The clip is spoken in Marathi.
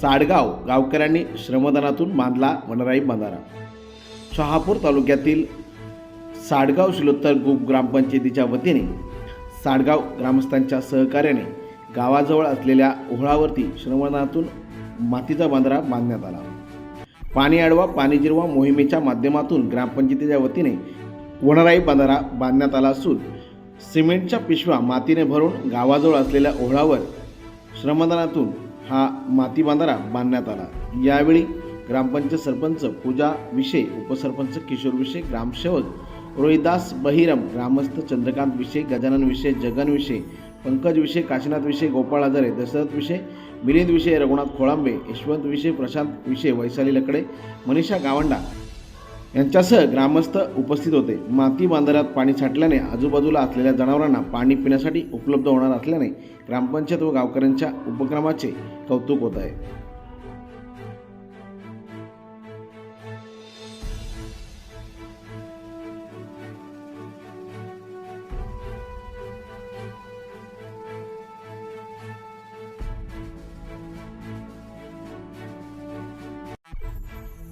साडगाव गावकऱ्यांनी श्रमदानातून बांधला वनराई बंधारा. शहापूर तालुक्यातील साडगाव शिलोत्तर गुप ग्रामपंचायतीच्या वतीने साडगाव ग्रामस्थांच्या सहकार्याने गावाजवळ असलेल्या ओहळावरती श्रमदानातून मातीचा बांधारा बांधण्यात आला. पाणी अडवा पाणी जिरवा मोहिमेच्या माध्यमातून ग्रामपंचायतीच्या वतीने वनराई बांधारा बांधण्यात आला असून सिमेंटच्या पिशव्या मातीने भरून गावाजवळ असलेल्या ओहळावर श्रमदानातून हा माती बांधारा बांधण्यात आला. यावेळी ग्रामपंचायत सरपंच पूजा विषय उपसरपंच किशोर विषय ग्रामसेवक रोहिदास बहिरम ग्रामस्थ चंद्रकांत विषय गजानन विषय जगन विषय पंकज विषय काशीनाथ विषय गोपाळ हजारे दशरथ विषय मिलिंद विषय रघुनाथ खोळांबे यशवंत विषय प्रशांत विषय वैशाली लकडे मनीषा गावंडा यांच्यासह ग्रामस्थ उपस्थित होते. माती बांधाऱ्यात पाणी साठल्याने आजूबाजूला असलेल्या जनावरांना पाणी पिण्यासाठी उपलब्ध होणार असल्याने ग्रामपंचायत व गावकऱ्यांच्या उपक्रमाचे कौतुक होत आहे.